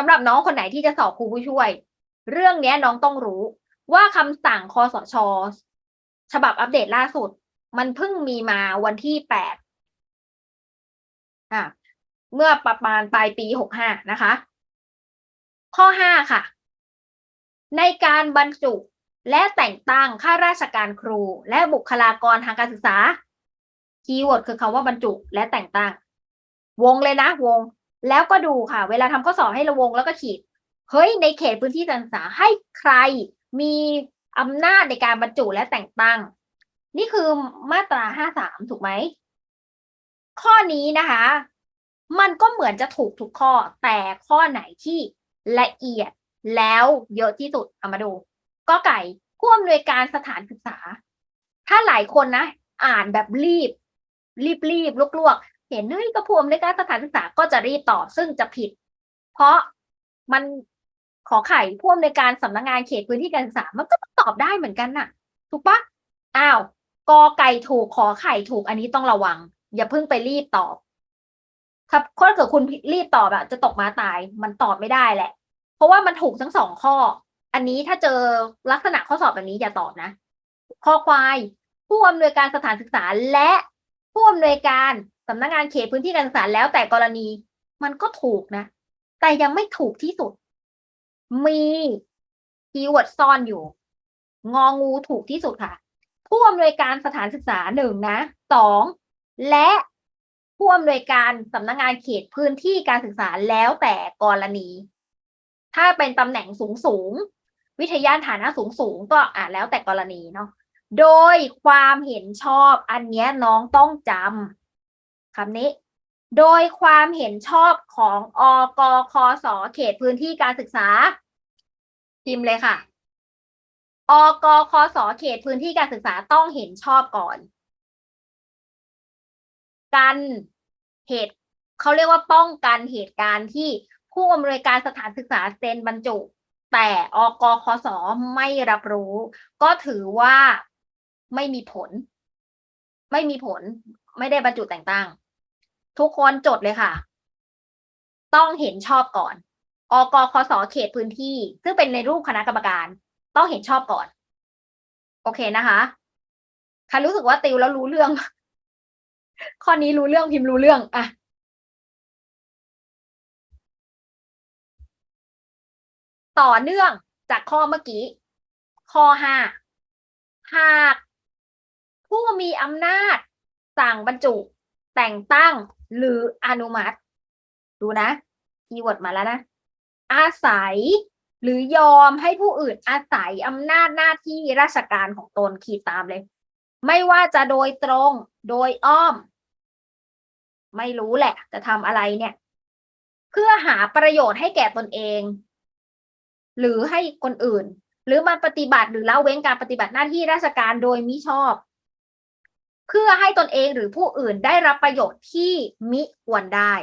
สำหรับน้องคนไหนที่จะสอบครูผู้ช่วย เรื่องนี้น้องต้องรู้ว่าคำสั่งคอสช ฉบับอัปเดตล่าสุด มันเพิ่งมีมาวันที่แปดอะเมื่อประมาณปลายปีหกห้านะคะ ข้อห้าค่ะ ในการบรรจุและแต่งตั้งข้าราชการครู และบุคลากรทางการศึกษา คีย์เวิร์ดคือคำว่าบรรจุและแต่งตั้ง วงเลยนะ วง แล้วก็ดูค่ะ เวลาทำข้อสอบให้ระวงแล้วก็ขีด เฮ้ยในเขตพื้นที่การศึกษาให้ใครมีอำนาจในการบรรจุและแต่งตั้ง นี่คือมาตราห้าสามถูกไหม ข้อนี้นะคะ มันก็เหมือนจะถูกทุกข้อ แต่ข้อไหนที่ละเอียดแล้วเยอะที่สุดเอามาดูก็ไก่ผู้อำนวยการสถานศึกษา ถ้าหลายคนนะ อ่านแบบรีบ รีบรีบลวกลวกๆ เห็นเฮ้ยก็ผู้อำนวยการสถานศึกษาก็จะรีบตอบซึ่งจะผิด เพราะมันขอไข่ผู้อำนวยการสำนักงานเขตพื้นที่การศึกษา มันก็ตองตอบได้เหมือนกันน่ะ ถูกปะอ้าวกอไก่ถูกขอไข่ถูกอันนี้ต้องระวัง อย่าเพิ่งไปรีบตอบ ครับถ้าเกิดคุณรีบตอบอะจะตกมาตาย มันตอบไม่ได้แหละ เพราะว่ามันถูกทั้งสองข้อ อันนี้ถ้าเจอลักษณะข้อสอบแบบนี้อย่าตอบนะ ข้อควาย ผู้อำนวยการสถานศึกษาและผู้อำนวยการ สำนักงานเขตพื้นที่การศึกษาแล้วแต่กรณี มันก็ถูกนะ แต่ยังไม่ถูกที่สุด มีคีย์เวิร์ดซ่อนอยู่ งองูถูกที่สุดค่ะ ผู้อำนวยการสถานศึกษาหนึ่งนะสองและผู้อำนวยการสำนักงานเขตพื้นที่การศึกษาแล้วแต่กรณี ถ้าเป็นตำแหน่งสูงสูง วิทยาฐานะสูงสูงก็อ่าแล้วแต่กรณีเนาะโดยความเห็นชอบอันเนี้ยน้องต้องจำ คำนี้ โดยความเห็นชอบของอกคสเขตพื้นที่การศึกษา พิมพ์เลยค่ะอกคสเขตพื้นที่การศึกษาต้องเห็นชอบก่อน กันเหตุเขาเรียกว่าป้องกันเหตุการณ์ที่ผู้อำนวยการสถานศึกษาเซ็นบรรจุ แต่อกคสไม่รับรู้ ก็ถือว่าไม่มีผล ไม่มีผล ไม่ได้บรรจุแต่งตั้ง ทุกคนจดเลยค่ะ ต้องเห็นชอบก่อน อกคสเขตพื้นที่ ซึ่งเป็นในรูปคณะกรรมการ ต้องเห็นชอบก่อน โอเคนะคะใครรู้สึกว่าติวแล้วรู้เรื่อง ข้อนี้รู้เรื่องพิมพ์รู้เรื่องอะต่อเนื่องจากข้อเมื่อกี้ ข้อห้าหากผู้มีอำนาจสั่งบรรจุ แต่งตั้ง หรืออนุมัติ ดูนะคีย์เวิร์ดมาแล้วนะ อาศัย หรือยอมให้ผู้อื่นอาศัยอำนาจหน้าที่ราชการของตนขีดตามเลย ไม่ว่าจะโดยตรงโดยอ้อม ไม่รู้แหละ จะทำอะไรเนี่ย เพื่อหาประโยชน์ให้แก่ตนเอง หรือให้คนอื่น หรือมาปฏิบัติหรือละเว้นการปฏิบัติหน้าที่ราชการโดยมิชอบ เพื่อให้ตนเองหรือผู้อื่นได้รับประโยชน์ที่มิควรได้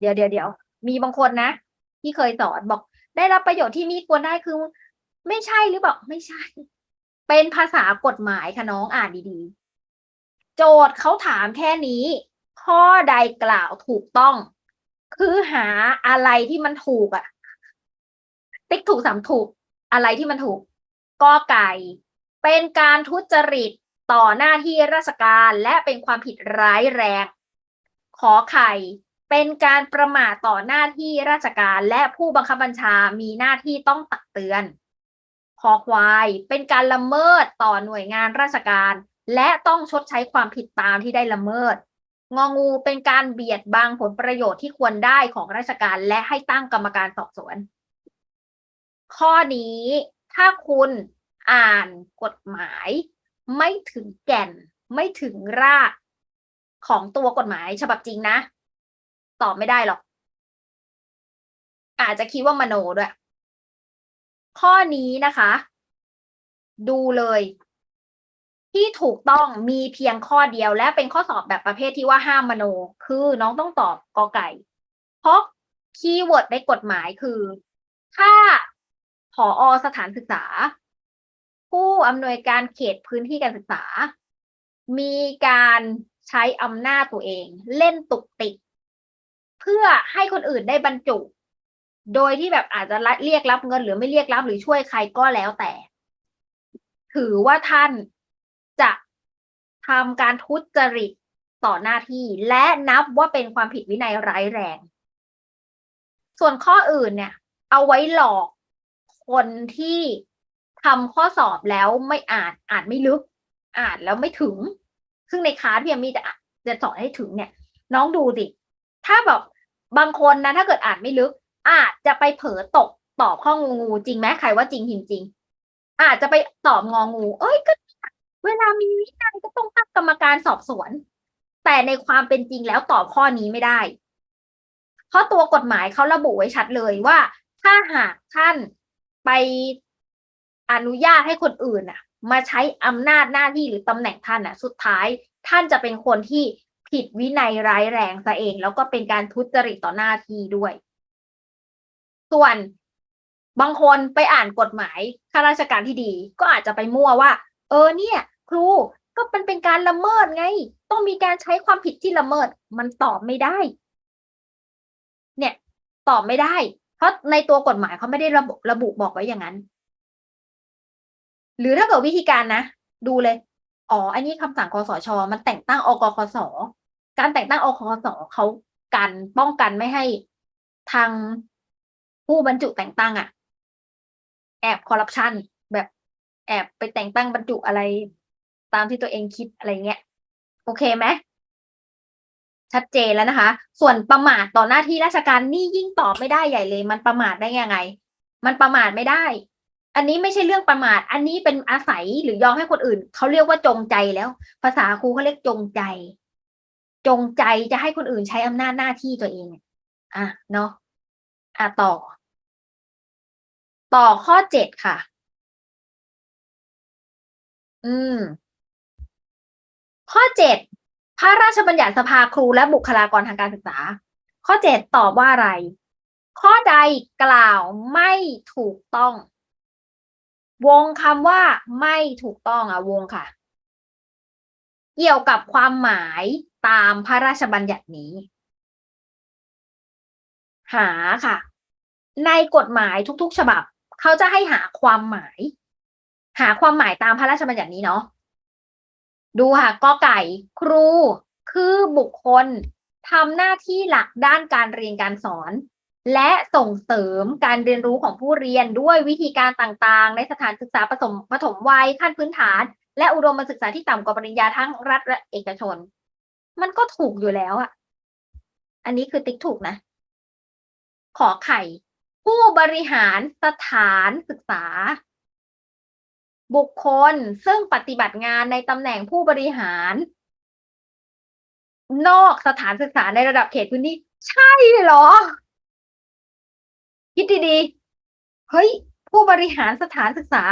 เดี๋ยวเดี๋ยวเดี๋ยวมีบางคนนะ ที่เคยสอนบอก ได้รับประโยชน์ที่มิควรได้คือ ไม่ใช่หรือเปล่าไม่ใช่ เป็นภาษากฎหมายค่ะน้องอ่านดีๆ โจทย์เขาถามแค่นี้ ข้อใดกล่าวถูกต้อง คือหาอะไรที่มันถูกอะติ๊กถูกสามถูกอะไรที่มันถูกกอไก่ เป็นการทุจริต ต่อหน้าที่ราชการและเป็นความผิดร้ายแรง ขอไข่เป็นการประมาทต่อหน้าที่ราชการและผู้บังคับบัญชามีหน้าที่ต้องตักเตือนคอควายเป็นการละเมิดต่อหน่วยงานราชการ และต้องชดใช้ความผิดตามที่ได้ละเมิด งองูเป็นการเบียดบังผลประโยชน์ที่ควรได้ของราชการและให้ตั้งกรรมการสอบสวน ข้อนี้ถ้าคุณอ่านกฎหมาย ไม่ถึงแก่น ไม่ถึงรากของตัวกฎหมายฉบับจริงนะ ตอบไม่ได้หรอก อาจจะคิดว่ามโนด้วย ข้อนี้นะคะ ดูเลย ที่ถูกต้องมีเพียงข้อเดียวและเป็นข้อสอบแบบประเภทที่ว่าห้ามมโน คือน้องต้องตอบกอไก่ เพราะคีย์เวิร์ดในกฎหมายคือ ถ้าผออสถานศึกษา ผู้อำนวยการเขตพื้นที่การศึกษา มีการใช้อำนาจตัวเอง เล่นตุกติก เพื่อให้คนอื่นได้บรรจุ โดยที่แบบอาจจะเรียกรับเงินหรือไม่เรียกรับหรือช่วยใครก็แล้วแต่ ถือว่าท่านจะทำการทุจริตต่อหน้าที่ และนับว่าเป็นความผิดวินัยร้ายแรง ส่วนข้ออื่นเนี่ย เอาไว้หลอกคนที่ ทำข้อสอบแล้วไม่อ่านอ่านไม่ลึก อ่านแล้วไม่ถึง ซึ่งในคลาสพี่ยมีจะจะสอนให้ถึงเนี่ย น้องดูสิถ้าแบบบางคนนะถ้าเกิดอ่านไม่ลึก อาจจะไปเผลอตกตอบข้องูงูจริงไหมใครว่าจริงจริง อาจจะไปตอบงองู เอ้ยก็เวลามีวินัยก็ต้องตั้งกรรมการสอบสวน แต่ในความเป็นจริงแล้วตอบข้อนี้ไม่ได้ เพราะตัวกฎหมายเขาระบุไว้ชัดเลยว่า ถ้าหากท่านไป อนุญาตให้คนอื่นน่ะ มาใช้อำนาจหน้าที่หรือตำแหน่งท่านน่ะ สุดท้ายท่านจะเป็นคนที่ผิดวินัยร้ายแรงซะเอง แล้วก็เป็นการทุจริตต่อหน้าที่ด้วย ส่วนบางคนไปอ่านกฎหมายข้าราชการที่ดี ก็อาจจะไปมั่วว่า เออเนี่ย ครูก็มันเป็นการละเมิดไง ต้องมีการใช้ความผิดที่ละเมิดมันตอบไม่ได้ เนี่ย ตอบไม่ได้ เพราะในตัวกฎหมายเขาไม่ได้ระบุระบุบอกไว้อย่างนั้น หรือถ้าเกิดวิธีการนะ ดูเลย อ๋อ อันนี้คำสั่งคอสช มันแต่งตั้งอกคสการแต่งตั้งอกคสเขากันป้องกันไม่ให้ทางผู้บรรจุแต่งตั้งอะแอบคอร์รัปชันแบบแอบไปแต่งตั้งบรรจุอะไร ตามที่ตัวเองคิดอะไรเงี้ย โอเคไหมชัดเจนแล้วนะคะ ส่วนประมาทต่อหน้าที่ราชการนี่ยิ่งตอบไม่ได้ใหญ่เลย มันประมาทได้ยังไง มันประมาทไม่ได้ อันนี้ไม่ใช่เรื่องประมาท อันนี้เป็นอาศัยหรือยอมให้คนอื่น เขาเรียกว่าจงใจแล้ว ภาษาครูเขาเรียกจงใจ จงใจจะให้คนอื่นใช้อำนาจหน้าที่ตัวเอง อะเนาะอะต่อ ต่อข้อเจ็ดค่ะ อืม ข้อเจ็ดพระราชบัญญัติสภาครูและบุคลากรทางการศึกษา ข้อเจ็ดตอบว่าอะไร ข้อใดกล่าวไม่ถูกต้อง วงคำว่าไม่ถูกต้องอะวงค่ะ เกี่ยวกับความหมายตามพระราชบัญญัตินี้ หาค่ะ ในกฎหมายทุกๆ ฉบับ เขาจะให้หาความหมาย หาความหมายตามพระราชบัญญัตินี้เนาะดูค่ะกอไก่ครูคือบุคคลทำหน้าที่หลักด้านการเรียนการสอน และส่งเสริมการเรียนรู้ของผู้เรียนด้วยวิธีการต่างๆ ในสถานศึกษาปฐมปฐมวัยขั้นพื้นฐาน และอุดมศึกษาที่ต่ำกว่าปริญญาทั้งรัฐและเอกชน มันก็ถูกอยู่แล้วอะอันนี้คือติ๊กถูกนะ ขอไข่ ผู้บริหารสถานศึกษา บุคคลซึ่งปฏิบัติงานในตำแหน่งผู้บริหาร นอกสถานศึกษาในระดับเขตพื้นที่ ใช่เหรอ คิดดีๆ เฮ้ย ผู้บริหารสถานศึกษา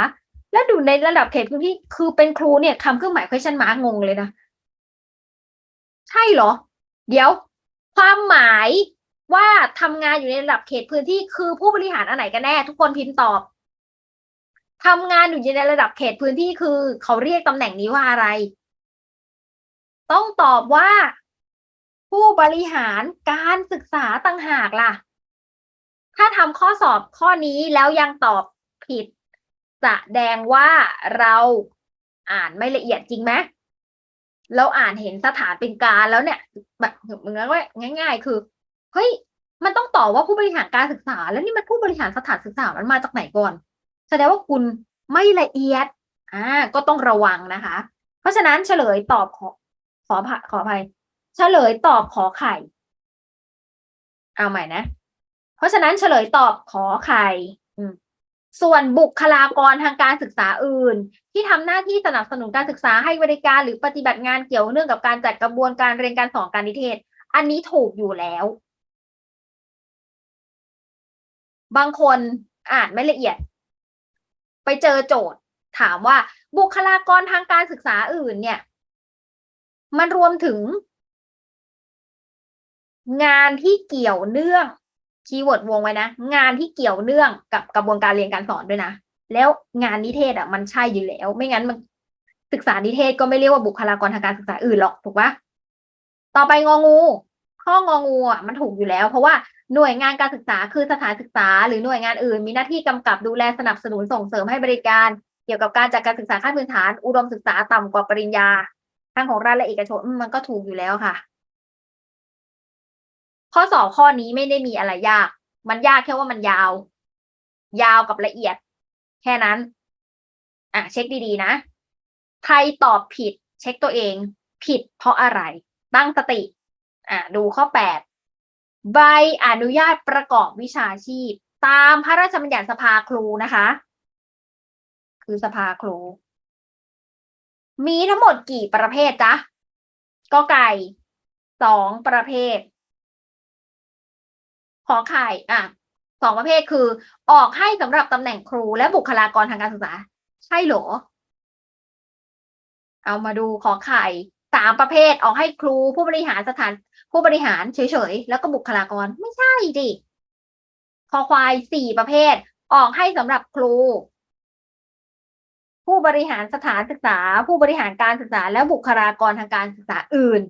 และดูในระดับเขตพื้นที่ คือเป็นครูเนี่ยคำเครื่องหมาย question mark งงเลยนะ ใช่เหรอ เดี๋ยว ความหมายว่าทำงานอยู่ในระดับเขตพื้นที่คือผู้บริหารอันไหนกันแน่ ทุกคนพิมพ์ตอบทำงานอยู่ในระดับเขตพื้นที่คือ เขาเรียกตำแหน่งนี้ว่าอะไร ต้องตอบว่า ผู้บริหารการศึกษาต่างหากล่ะ ถ้าทำข้อสอบข้อนี้แล้วยังตอบผิดแสดงว่าเราอ่านไม่ละเอียดจริงไหมเราอ่านเห็นสถานเป็นการแล้วเนี่ยแบบเหมือนว่าง่าย ๆ คือเฮ้ยมันต้องตอบว่าผู้บริหารการศึกษา แล้วนี่มันผู้บริหารสถานศึกษามันมาจากไหนก่อน แสดงว่าคุณไม่ละเอียดอ่าก็ต้องระวังนะคะ เพราะฉะนั้นเฉลยตอบขอขอขออภัยเฉลยตอบขอไข่ เอาใหม่นะ เพราะฉะนั้นเฉลยตอบขอไข่ส่วนบุคลากรทางการศึกษาอื่น ที่ทำหน้าที่สนับสนุนการศึกษาให้บริการหรือปฏิบัติงานเกี่ยวเนื่องกับการจัดกระบวนการเรียนการสอนการนิเทศ อันนี้ถูกอยู่แล้ว บางคนอ่านไม่ละเอียด ไปเจอโจทย์ ถามว่าบุคลากรทางการศึกษาอื่น เนี่ย มันรวมถึง งานที่เกี่ยวเนื่อง คีย์เวิร์ดวงไว้นะ งานที่เกี่ยวเนื่องกับกระบวนการเรียนการสอนด้วยนะ แล้วงานนิเทศอะมันใช่อยู่แล้ว ไม่งั้นมันศึกษานิเทศก็ไม่เรียกว่าบุคลากรทางการศึกษาอื่นหรอกถูกปะต่อไปงองูข้ององูอะมันถูกอยู่แล้ว เพราะว่าหน่วยงานการศึกษาคือสถานศึกษา หรือหน่วยงานอื่น มีหน้าที่กำกับดูแลสนับสนุนส่งเสริมให้บริการ เกี่ยวกับการจัดการศึกษาขั้นพื้นฐาน อุดมศึกษาต่ำกว่าปริญญาทั้งของรัฐและเอกชนอืมมันก็ถูกอยู่แล้วค่ะ ข้อสอบข้อนี้ไม่ได้มีอะไรยาก มันยากแค่ว่ามันยาว ยาวกับละเอียด แค่นั้น อะ เช็คดีๆนะ ใครตอบผิด เช็คตัวเอง ผิดเพราะอะไร ตั้งสติ อะ ดูข้อแปดใบอนุญาตประกอบวิชาชีพ ตามพระราชบัญญัติสภาครูนะคะ คือสภาครู มีทั้งหมดกี่ประเภทจ๊ะก็ไก่สองประเภท ขอไข่อะสองประเภทคือ ออกให้สำหรับตำแหน่งครูและบุคลากรทางการศึกษา ใช่หรอ เอามาดูขอไข่สามประเภทออกให้ครูผู้บริหารสถานผู้บริหารเฉยๆ แล้วก็บุคลากรไม่ใช่ดิคอควายสี่ประเภท ออกให้สำหรับครู ผู้บริหารสถานศึกษา ผู้บริหารการศึกษา และบุคลากรทางการศึกษาอื่น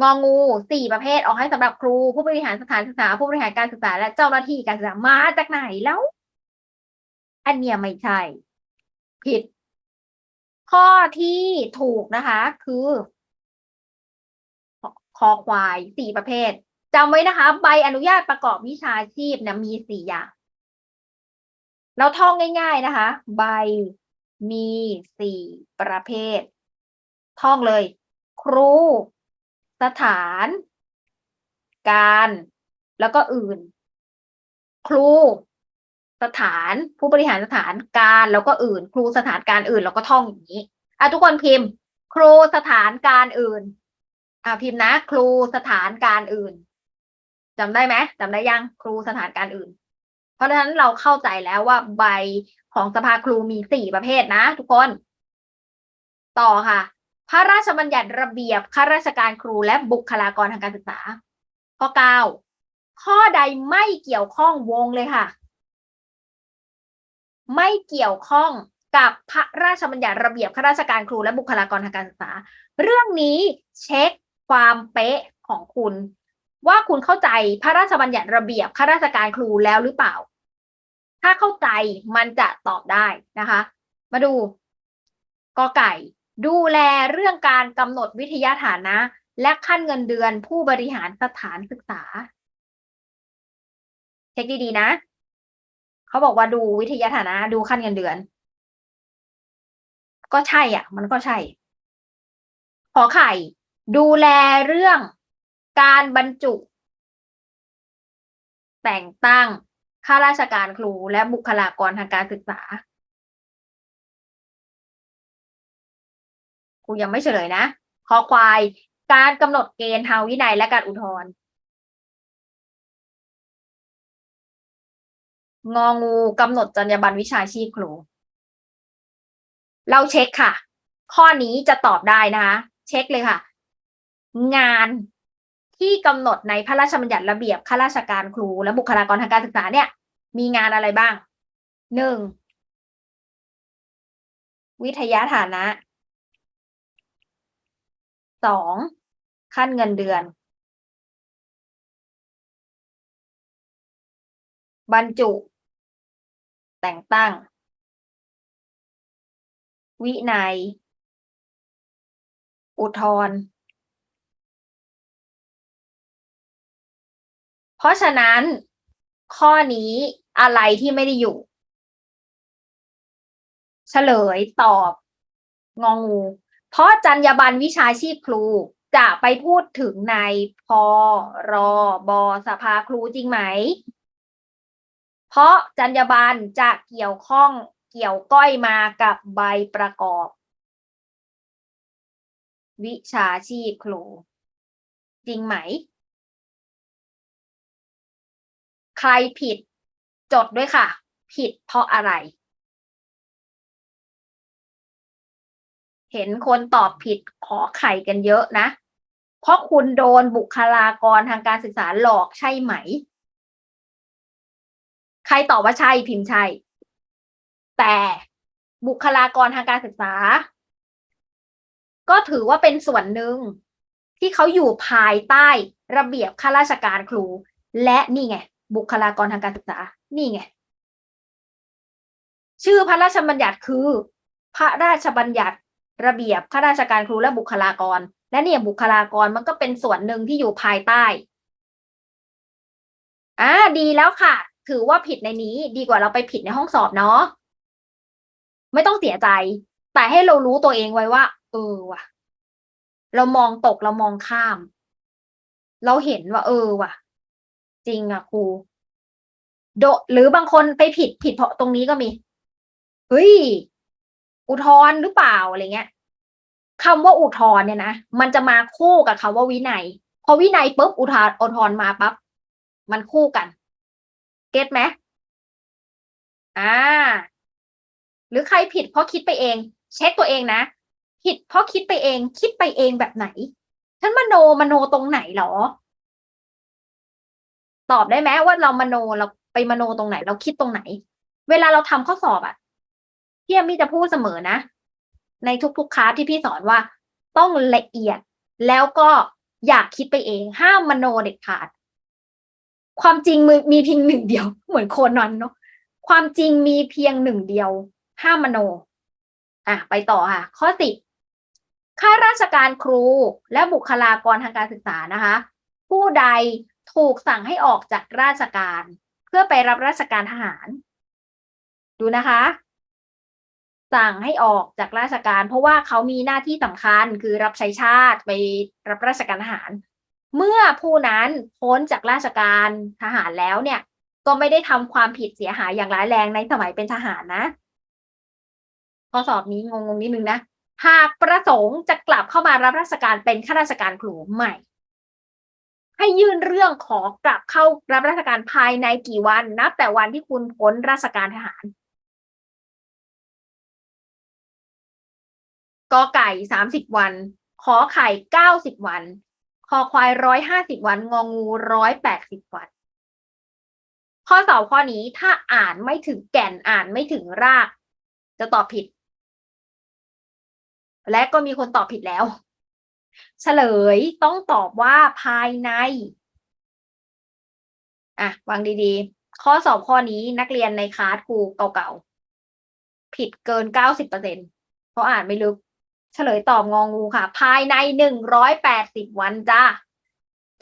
งองูสี่ประเภทออกให้สำหรับครูผู้บริหารสถานศึกษาผู้บริหารการศึกษาและเจ้าหน้าที่การศึกษามาจากไหนแล้ว อันเนี้ยไม่ใช่ ผิด ข้อที่ถูกนะคะ คือคอควายสี่ประเภทจำไว้นะคะ ใบอนุญาตประกอบวิชาชีพเนี่ยมีสี่อย่าง เราท่องง่าย ๆนะคะ ใบมีสี่ประเภท ท่องเลย ครู สถาน การ แล้วก็อื่น ครู สถาน ผู้บริหารสถานการแล้วก็อื่น ครูสถานการอื่นแล้วก็ท่องอย่างนี้อะทุกคนพิมพ์ ครูสถานการอื่นอะพิมพ์นะ ครูสถานการอื่นจำได้ไหมจำได้ยังครูสถานการอื่น เพราะฉะนั้นเราเข้าใจแล้วว่าใบของสภาครูมีสี่ประเภทนะ ทุกคน ต่อค่ะ พระราชบัญญัติระเบียบข้าราชการครูและบุคลากรทางการศึกษา ข้อเก้าข้อใดไม่เกี่ยวข้องวงเลยค่ะ ไม่เกี่ยวข้องกับพระราชบัญญัติระเบียบข้าราชการครูและบุคลากรทางการศึกษา เรื่องนี้เช็คความเป๊ะของคุณ ว่าคุณเข้าใจพระราชบัญญัติระเบียบข้าราชการครูแล้วหรือเปล่า ถ้าเข้าใจมันจะตอบได้นะคะ มาดูกอไก่ ดูแลเรื่องการกำหนดวิทยาฐานะ และขั้นเงินเดือนผู้บริหารสถานศึกษา เช็คดีๆนะ เขาบอกว่าดูวิทยาฐานะ ดูขั้นเงินเดือน ก็ใช่อะ มันก็ใช่ ขอไข่ ดูแลเรื่องการบรรจุ แต่งตั้งข้าราชการครูและบุคลากรทางการศึกษา ครูยังไม่เฉลยนะคอควาย การกำหนดเกณฑ์ทางวินัยและการอุทธรณ์งองูกำหนดจรรยาบรรณวิชาชีพครู เราเช็คค่ะ ข้อนี้จะตอบได้นะคะ เช็คเลยค่ะ งานที่กำหนดในพระราชบัญญัติระเบียบข้าราชการครู และบุคลากรทางการศึกษาเนี่ย มีงานอะไรบ้างหนึ่งวิทยาฐานะ สองขั้นเงินเดือน บรรจุ แต่งตั้ง วินัย อุทธรเพราะฉะนั้น ข้อนี้อะไรที่ไม่ได้อยู่ เฉลยตอบ งองู เพราะจรรยาบรรณวิชาชีพครูจะไปพูดถึงในพรบสภาครูจริงไหม เพราะจรรยาบรรณจะเกี่ยวข้องเกี่ยวก้อยมากับใบประกอบ วิชาชีพครูจริงไหม ใครผิดจดด้วยค่ะ ผิดเพราะอะไร เห็นคนตอบผิดขอไข่กันเยอะนะ เพราะคุณโดนบุคลากรทางการศึกษาหลอกใช่ไหม ใครตอบว่าใช่พิมพ์ใช่ แต่บุคลากรทางการศึกษา ก็ถือว่าเป็นส่วนหนึ่งที่เขาอยู่ภายใต้ระเบียบข้าราชการครู และนี่ไง บุคลากรทางการศึกษา นี่ไง ชื่อพระราชบัญญัติคือ พระราชบัญญัติ ระเบียบข้าราชการครูและบุคลากร และเนี่ยบุคลากรมันก็เป็นส่วนหนึ่งที่อยู่ภายใต้อ่าดีแล้วค่ะ ถือว่าผิดในนี้ดีกว่าเราไปผิดในห้องสอบเนาะไม่ต้องเสียใจ แต่ให้เรารู้ตัวเองไว้ว่า เออว่ะ เรามองตกเรามองข้าม เราเห็นว่า เออว่ะ จริงอะครูโดหรือบางคนไปผิดผิดเพราะตรงนี้ก็มีเฮ้ย อุทธรณ์หรือเปล่าอะไรเงี้ยคำว่าอุทธรณ์เนี่ยนะมันจะมาคู่กับคำว่าวินัย พอวินัยปุ๊บอุทธรณ์อุทธรณ์มาปั๊บมันคู่กัน เก็ตไหมอ่า หรือใครผิดเพราะคิดไปเอง เช็คตัวเองนะ ผิดเพราะคิดไปเอง คิดไปเองแบบไหนฉันมโนมโนตรงไหนหรอ ตอบได้ไหมว่าเรามโนเราไปมโนตรงไหน เราคิดตรงไหน เวลาเราทำข้อสอบอะ พี่เอมมี่จะพูดเสมอนะ ในทุกๆคลาสที่พี่สอนว่า ต้องละเอียดแล้วก็อยากคิดไปเอง ห้ามมโนเด็ดขาด ความจริงมีมีเพียงหนึ่งเดียว เหมือนโคนอนเนาะความจริงมีเพียงหนึ่งเดียว ห้ามมโน อะ ไปต่อค่ะ ข้อสิบข้าราชการครูและบุคลากรทางการศึกษานะคะ ผู้ใดถูกสั่งให้ออกจากราชการ เพื่อไปรับราชการทหาร ดูนะคะ สั่งให้ออกจากราชการ เพราะว่าเขามีหน้าที่สำคัญคือรับใช้ชาติไปรับราชการทหาร เมื่อผู้นั้นพ้นจากราชการทหารแล้วเนี่ย ก็ไม่ได้ทำความผิดเสียหายอย่างร้ายแรงในสมัยเป็นทหารนะข้อสอบนี้งงๆนิดนึงนะหากประสงค์จะกลับเข้ามารับราชการเป็นข้าราชการครูใหม่ ให้ยื่นเรื่องขอกลับเข้ารับราชการภายในกี่วันนับแต่วันที่คุณพ้นราชการทหาร กอไก่สามสิบวัน ขอไข่เก้าสิบวัน คอควายร้อยห้าสิบวัน งองูร้อยแปดสิบวัน ข้อสอบข้อนี้ถ้าอ่านไม่ถึงแก่นอ่านไม่ถึงราก จะตอบผิด และก็มีคนตอบผิดแล้ว เฉลยต้องตอบว่าภายใน อะวางดีๆ ข้อสอบข้อนี้นักเรียนในคลาสครูเก่าๆ ผิดเกินเก้าสิบเปอร์เซ็นเพราะอ่านไม่ลึก เฉลยตอบงองูค่ะ ภายในหนึ่งร้อยแปดสิบวันจ้า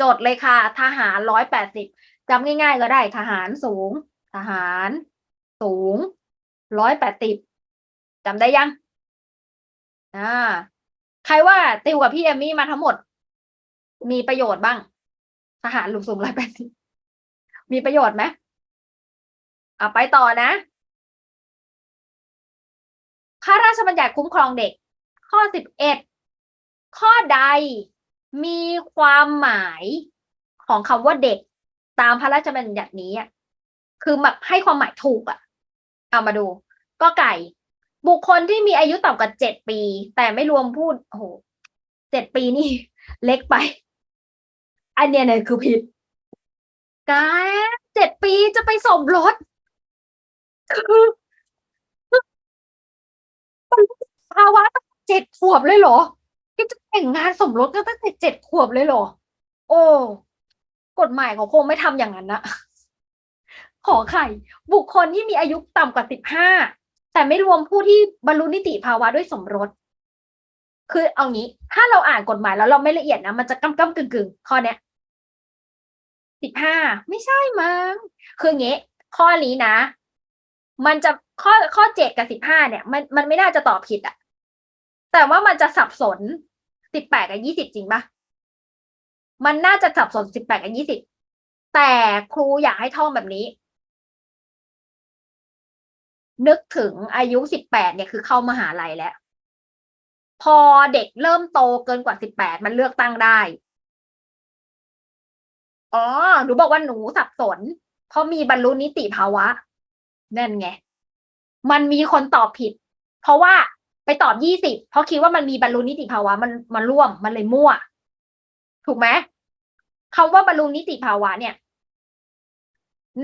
จดเลยค่ะ ทหารร้อยแปดสิบจำง่ายๆก็ได้ ทหารสูง ทหาร สูงร้อยแปดสิบจำได้ยังอ่าใครว่าติวกับพี่เอมมี่มาทั้งหมด มีประโยชน์บ้าง ทหารลูกสูงร้อยแปดสิบมีประโยชน์ไหมอ่าไปต่อนะข้าราชบัญญัติคุ้มครองเด็ก ข้อสิบเอ็ดข้อใดมีความหมายของคำว่าเด็กตามพระราชบัญญัตินี้คือแบบให้ความหมายถูกอะเอามาดู ก็ไก่ บุคคลที่มีอายุต่ำกว่าเจ็ดปี แต่ไม่รวมพูดโอ้โหเจ็ดปีนี่ เล็กไป อันเนี้ยเนี่ยคือผิดกายเจ็ดปีจะไปสมรสคือภาวะต เจ็ดขวบเลยเหรอก็จะแต่งงานสมรสก็ตั้งแต่เจ็ดขวบเลยเหรอ โอ้กฎหมายเขาคงไม่ทำอย่างนั้นนะขอไข่ บุคคลที่มีอายุต่ำกว่าสิบห้าแต่ไม่รวมผู้ที่บรรลุนิติภาวะด้วยสมรส คือเอางี้ ถ้าเราอ่านกฎหมายแล้วเราไม่ละเอียดนะ มันจะก้ำก้ำกึ่งกึ่งข้อเนี้ยสิบห้าไม่ใช่มั้งคืองงี้ ข้อนี้นะ มันจะข้อข้อเจ็ดกับสิบห้าเนี่ย มันมันไม่น่าจะตอบผิดอะ แต่ว่ามันจะสับสนสิบแปดกับยี่สิบจริงปะมันน่าจะสับสนสิบแปดกับยี่สิบแต่ครูอยากให้ท่องแบบนี้ นึกถึงอายุสิบแปดเนี่ยคือเข้ามหาลัยแล้ว พอเด็กเริ่มโตเกินกว่าสิบแปดมันเลือกตั้งได้ อ๋อ หนูบอกว่าหนูสับสน เพราะมีบรรลุนิติภาวะ นั่นไง มันมีคนตอบผิด เพราะว่า ตอบยี่สิบเพราะคิดว่ามันมีบรรลุนิติภาวะมันมันร่วมมันเลยมั่ว ถูกไหมคำว่าบรรลุนิติภาวะเนี่ย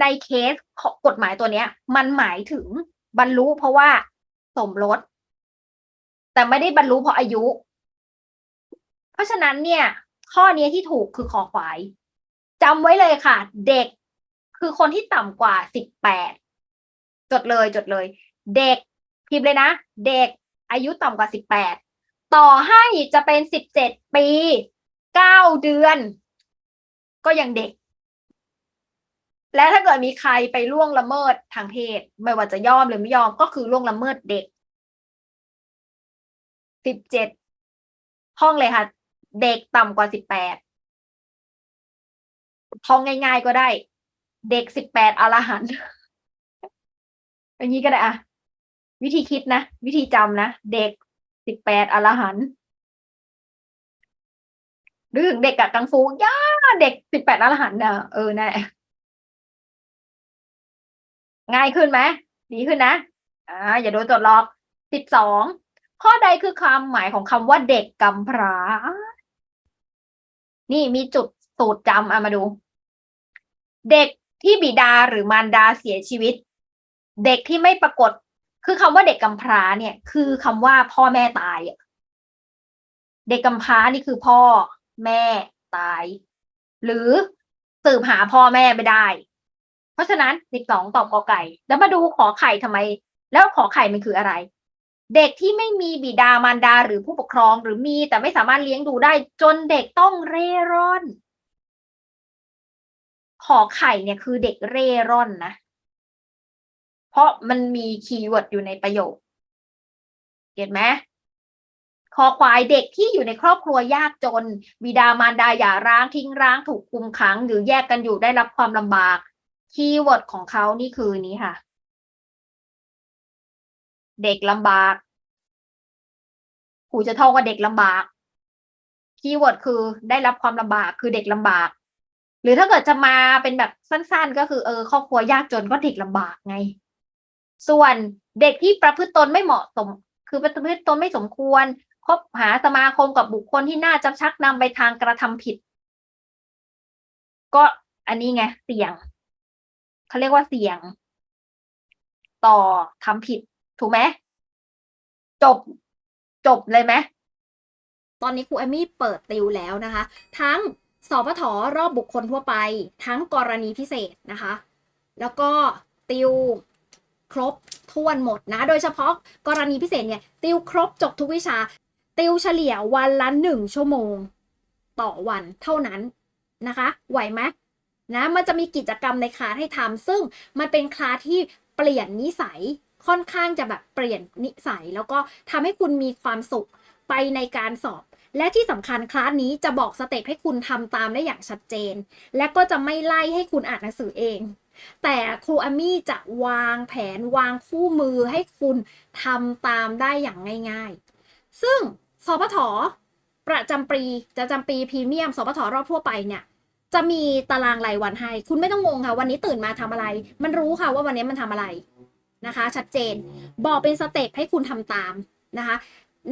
ในเคสของกฎหมายตัวเนี้ย มันหมายถึงบรรลุเพราะว่าสมรส แต่ไม่ได้บรรลุเพราะอายุ เพราะฉะนั้นเนี่ย ข้อนี้ที่ถูกคือคอควายจำไว้เลยค่ะ เด็กคือคนที่ต่ำกว่าสิบแปดจดเลยจดเลย เด็กพิมพ์เลยนะ เด็ก อายุต่ำกว่าสิบแปดต่อให้จะเป็นสิบเจ็ดปีเก้าเดือน ก็ยังเด็ก และถ้าเกิดมีใครไปล่วงละเมิดทางเพศ ไม่ว่าจะยอมหรือไม่ยอมก็คือล่วงละเมิดเด็กสิบเจ็ดห้องเลยค่ะ เด็กต่ำกว่าสิบแปดท่องง่าย ๆก็ได้ เด็กสิบแปดอรหันต์อย่างนี้ก็ได้อะ วิธีคิดนะ วิธีจำนะ เด็กสิบแปดอรหันหรือถึงเด็กกับกังฟูย่าเด็กสิบแปดอรหันต์นะเออแน่ง่ายขึ้นไหมดีขึ้นนะอ่าอย่าโดนตรวจหรอกสิบสองข้อใดคือความหมายของคำว่าเด็กกำพร้า นี่มีจุดสูตรจำเอามาดู เด็กที่บิดาหรือมารดาเสียชีวิต เด็กที่ไม่ปรากฏ คือคำว่าเด็กกำพร้าเนี่ย คือคำว่าพ่อแม่ตายอะเด็กกำพร้านี่คือพ่อแม่ตาย หรือสืบหาพ่อแม่ไม่ได้ เพราะฉะนั้นสิบสองตอบกอไก่ แล้วมาดูขอไข่ทำไม แล้วขอไข่มันคืออะไร เด็กที่ไม่มีบิดามารดาหรือผู้ปกครองหรือมีแต่ไม่สามารถเลี้ยงดูได้ จนเด็กต้องเร่ร่อน ขอไข่เนี่ยคือเด็กเร่ร่อนนะ เพราะมันมีคีย์เวิร์ดอยู่ในประโยคเก็ตไหมคอควายเด็กที่อยู่ในครอบครัวยากจน บิดามารดาหย่าร้างทิ้งร้างถูกคุมขัง หรือแยกกันอยู่ได้รับความลำบาก คีย์เวิร์ดของเขานี่คือนี้ค่ะ เด็กลำบากครูจะท่องว่าเด็กลำบากคีย์เวิร์ดคือได้รับความลำบากคือเด็กลำบาก หรือถ้าเกิดจะมาเป็นแบบสั้น ๆ ก็คือเออครอบครัวยากจนก็เด็กลำบากไง ส่วนเด็กที่ประพฤติตนไม่เหมาะสม คือประพฤติตนไม่สมควร คบหาสมาคมกับบุคคลที่น่าจะชักนำไปทางกระทำผิด ก็อันนี้ไงเสี่ยงเขาเรียกว่าเสี่ยง ต่อทำผิด ถูกไหมจบจบเลยไหมตอนนี้ครูแอมมี่เปิดติวแล้วนะคะ ทั้งสปทรอบบุคคลทั่วไป ทั้งกรณีพิเศษนะคะ แล้วก็ติว ครบท้วนหมดนะ โดยเฉพาะกรณีพิเศษเนี่ย ติวครบจบทุกวิชา ติวเฉลี่ยวันละหนึ่งชั่วโมง ต่อวันเท่านั้นนะคะ ไหวไหมนะมันจะมีกิจกรรมในคลาสให้ทำซึ่งมันเป็นคลาสที่เปลี่ยนนิสัยค่อนข้างจะแบบเปลี่ยนนิสัย แล้วก็ทำให้คุณมีความสุขไปในการสอบ และที่สำคัญคลาสนี้จะบอกสเต็ปให้คุณทำตามได้อย่างชัดเจน และก็จะไม่ไล่ให้คุณอ่านหนังสือเอง แต่ครูอามี่จะวางแผนวางคู่มือให้คุณทำตามได้อย่างง่ายๆ ซึ่งสพทประจำปีจะจำปีพรีเมียมสพทรอบทั่วไปเนี่ยจะมีตารางรายวันให้ คุณไม่ต้องงงค่ะ วันนี้ตื่นมาทำอะไร มันรู้ค่ะว่าวันนี้มันทำอะไรนะคะ ชัดเจน บอกเป็นสเต็ปให้คุณทำตามนะคะ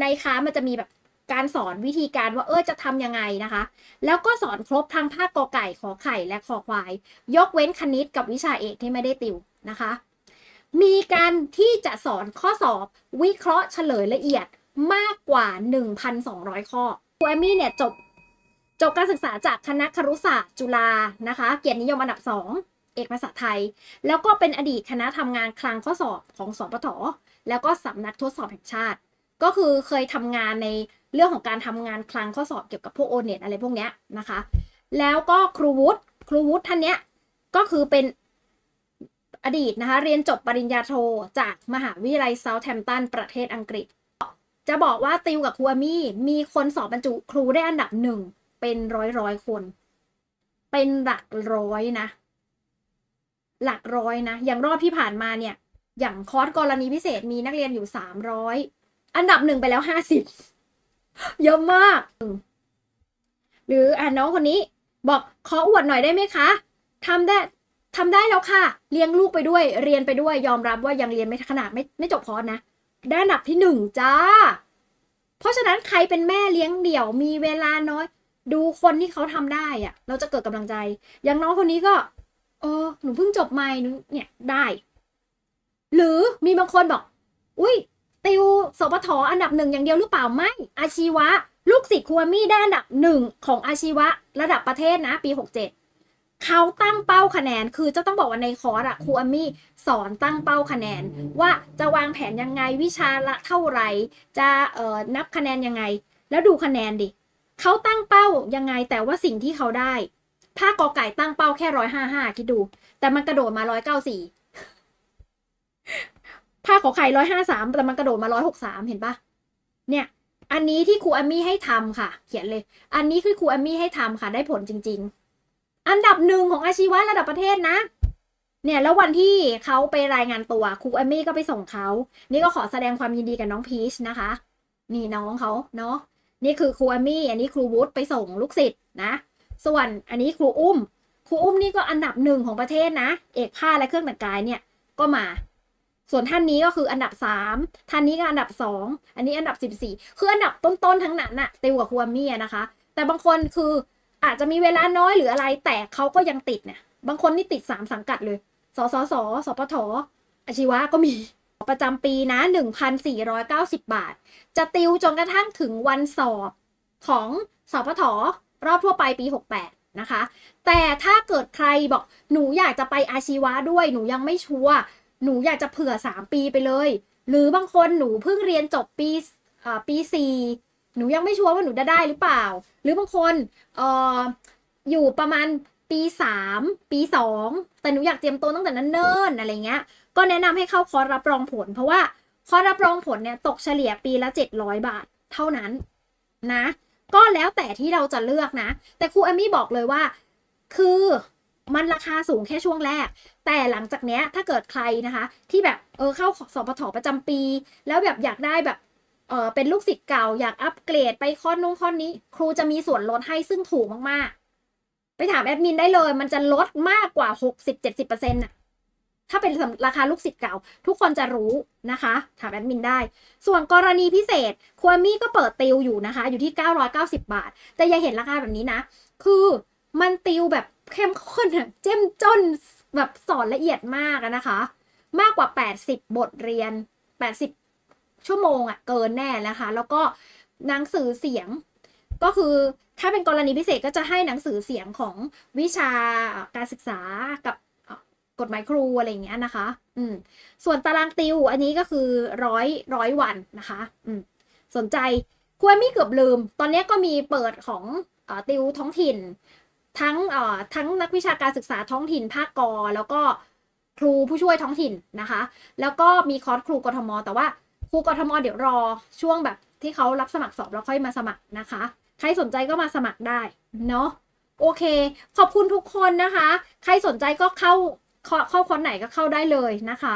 ในค้ามันจะมีแบบ การสอนวิธีการว่าเออจะทำยังไงนะคะ แล้วก็สอนครบทั้งภาคกอไก่ขอไข่และคอควาย ยกเว้นคณิตกับวิชาเอกที่ไม่ได้ติวนะคะ มีการที่จะสอนข้อสอบวิเคราะห์เฉลยละเอียดมากกว่า 1,200 ข้อครูแอมมี่เนี่ยจบจบการศึกษาจากคณะครุศาสตร์จุฬานะคะ เกียรตินิยมอันดับ 2 เอกภาษาไทย แล้วก็เป็นอดีตคณะทำงานคลังข้อสอบของสอปทแล้วก็สำนักทดสอบแห่งชาติ ก็คือเคยทำงานใน เรื่องของการทำงานคลังข้อสอบเกี่ยวกับพวกโอเน็ตอะไรพวกเนี้ยนะคะ แล้วก็ครูวุฒิครูวุฒิท่านเนี้ยก็คือเป็นอดีตนะคะเรียนจบปริญญาโทจากมหาวิทยาลัยเซาท์แฮมป์ตันประเทศอังกฤษ จะบอกว่าติวกับครูอามี่มีคนสอบบรรจุครูได้อันดับหนึ่งเป็นร้อยร้อยคน เป็นหลักร้อยนะ หลักร้อยนะ อย่างรอบที่ผ่านมาเนี่ย อย่างคอร์สกรณีพิเศษมีนักเรียนอยู่สามร้อยอันดับหนึ่งไปแล้วห้าสิบ เยอะมาก หรืออ่าน้องคนนี้ บอกขออวดหน่อยได้ไหมคะทำได้ทำได้แล้วค่ะ เลี้ยงลูกไปด้วย เรียนไปด้วย ยอมรับว่ายังเรียนไม่ขนาดไม่ไม่จบคอร์สนะ ได้อันดับที่หนึ่งจ้า เพราะฉะนั้นใครเป็นแม่เลี้ยงเดี่ยว มีเวลาน้อย ดูคนที่เขาทำได้อะเราจะเกิดกำลังใจ อย่างน้องคนนี้ก็เออหนูเพิ่งจบใหม่หนูเนี่ยได้ หรือมีบางคนบอก อุ้ย ติวสปทอันดับหนึ่งอย่างเดียวหรือเปล่าไม่อาชีวะ ลูกศิษย์ครูอามี่ได้อันดับหนึ่งของอาชีวะ ระดับประเทศนะ ปี 67 เขาตั้งเป้าคะแนนคือจะต้องบอกว่าในคอร์สอะครูอามี่สอนตั้งเป้าคะแนน ว่าจะวางแผนยังไงวิชาละเท่าไหร่จะเอ่อนับคะแนนยังไง แล้วดูคะแนนดิเขาตั้งเป้ายังไงแต่ว่าสิ่งที่เขาได้ ถ้ากอไก่ตั้งเป้าแค่ร้อยห้าห้าคิดดู แต่มันกระโดดมาร้อยเก้าสี่ ถ้าขอไข่ร้อยห้าสามแต่มันกระโดดมาร้อยหกสามเห็นปะเนี่ย อันนี้ที่ครูอามี่ให้ทำค่ะ เขียนเลย อันนี้คือครูอามี่ให้ทำค่ะ ได้ผลจริง ๆ อันดับหนึ่งของอาชีวะระดับประเทศนะ เนี่ยแล้ววันที่เขาไปรายงานตัวครูอามี่ก็ไปส่งเขานี่ก็ขอแสดงความยินดีกับน้องพีชนะคะ นี่น้องเขาเนาะนี่คือครูอามี่ อันนี้ครูวุฒิไปส่งลูกศิษย์นะ ส่วนอันนี้ครูอุ้ม ครูอุ้มนี่ก็อันดับหนึ่งของประเทศนะ เอกผ้าและเครื่องแต่งกายเนี่ยก็มา ส่วนท่านนี้ก็คืออันดับสามท่านนี้ก็อันดับสองอันนี้อันดับสิบสี่คืออันดับต้นๆทั้งนั้นน่ะติวกับครูอามี่นะคะ แต่บางคนคืออาจจะมีเวลาน้อยหรืออะไร แต่เขาก็ยังติดเนี่ยบางคนนี่ติดสามสังกัดเลยสสสสปทอาชีวะก็มีประจำปีนะ 1,490 บาท จะติวจนกระทั่งถึงวันสอบของสปทรอบทั่วไปปี 68 นะคะ แต่ถ้าเกิดใครบอกหนูอยากจะไปอาชีวะด้วยหนูยังไม่ชัวร์ หนูอยากจะเผื่อ 3 ปีไปเลย หรือบางคนหนูเพิ่งเรียนจบปีอ่าปี4หนูยังไม่ชัวร์ว่าหนูจะได้หรือเปล่า หรือบางคนเอ่ออยู่ประมาณปีสามปีสองแต่หนูอยากเตรียมตัวตั้งแต่นั้นเนิ่นอะไรเงี้ย ก็แนะนำให้เข้าคอร์สรับรองผล เพราะว่าคอร์สรับรองผลเนี่ยตกเฉลี่ยปีละ700บาทเท่านั้นนะ ก็แล้วแต่ที่เราจะเลือกนะ แต่ครูแอมมี่บอกเลยว่า คือ มันราคาสูงแค่ช่วงแรก แต่หลังจากเนี้ยถ้าเกิดใครนะคะ ที่แบบเออเข้าสปทประจำปี แล้วแบบอยากได้แบบเออเป็นลูกศิษย์เก่าอยากอัปเกรดไปคอร์สนู้นคอร์สนี้ ครูจะมีส่วนลดให้ซึ่งถูกมากๆ ไปถามแอดมินได้เลย มันจะลดมากกว่า 60-70%น่ะถ้าเป็นราคาลูกศิษย์เก่า ทุกคนจะรู้นะคะ ถามแอดมินได้ ส่วนกรณีพิเศษความี่ก็เปิดติวอยู่นะคะ อยู่ที่ 990 บาท แต่อย่าเห็นราคาแบบนี้นะ คือ มันติวแบบเข้มข้นอะเจ้มจนแบบสอนละเอียดมากนะคะ มากกว่า 80 บทเรียน 80 ชั่วโมงอะเกินแน่นะคะ แล้วก็หนังสือเสียงก็คือถ้าเป็นกรณีพิเศษก็จะให้หนังสือเสียงของวิชาการศึกษากับกฎหมายครูอะไรอย่างเงี้ยนะคะ อืม ส่วนตารางติวอันนี้ก็คือร้อยร้อยวันนะคะ อืม สนใจครูเอมี่เกือบลืม ตอนนี้ก็มีเปิดของอติวท้องถิ่น ทั้งเอ่อทั้งนักวิชาการศึกษาท้องถิ่นภาคกอแล้วก็ครูผู้ช่วยท้องถิ่นนะคะ แล้วก็มีคอร์สครูกทม แต่ว่าครูกทม เดี๋ยวรอช่วงแบบที่เขารับสมัครสอบแล้วค่อยมาสมัครนะคะ ใครสนใจก็มาสมัครได้เนาะโอเค ขอบคุณทุกคนนะคะ ใครสนใจก็เข้าเข้าเข้าคอร์สไหนก็เข้าได้เลยนะคะ